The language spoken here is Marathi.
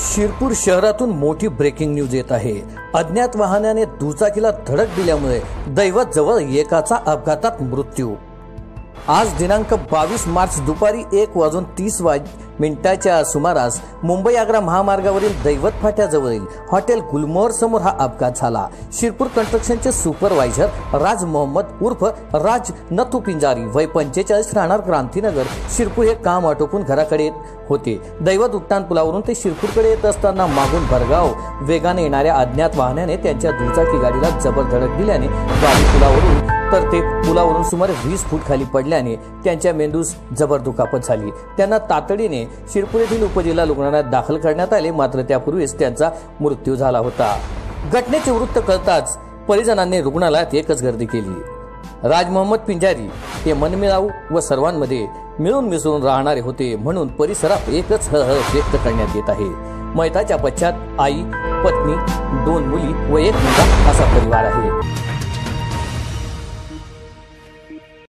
शिरपूर शहरातून मोठी ब्रेकिंग न्यूज येत आहे. अज्ञात वाहनाने दुचाकीला धडक दिल्यामुळे दैवत जवळ एकाचा अपघातात मृत्यू. आज दिनांक बावीस मार्च दुपारी एक वाजून तीस वाज मिनिटाच्या सुमारास मुंबई आग्रा महामार्गावरील दैवत फाट्याजवळील हॉटेल गुलमोहर समोर हा अपघात झाला. शिरपूर कन्स्ट्रक्शनचे सुपरवायझर राज मोहम्मद उर्फ राज नथू पिंजारी वय पंचेचाळीस राहणार क्रांतीनगर शिरपूर हे काम आटोपून घराकडे होते. दैवत उड्डाण पुलावरून ते शिरपूरकडे येत असताना मागून भरगाव वेगाने येणाऱ्या अज्ञात वाहनाने त्यांच्या दुचाकी गाडीला जबर धडक दिल्याने गाडी पुलावरून तर ते पुलावरून सुमारे वीस फूट खाली पडल्याने त्यांच्या मेंदूस जबर दुखापत झाली. त्यांना तातडीने शिरपूर येथील उपजिल्हा रुग्णालयात दाखल करण्यात आले. मात्र त्यापूर्वीच त्यांचा मृत्यू झाला होता. घटनेचे वृत्त कळताच परिजनांनी रुग्णालयात एकच गर्दी केली. राज मोहम्मद पिंजारी हे मनमिळाऊ व सर्वांमध्ये मिळून मिसळून राहणारे होते म्हणून परिसरात एकच हळहळ व्यक्त करण्यात येत आहे. मैताच्या पश्चात आई पत्नी दोन मुली व एक मुलगा असा परिवार आहे.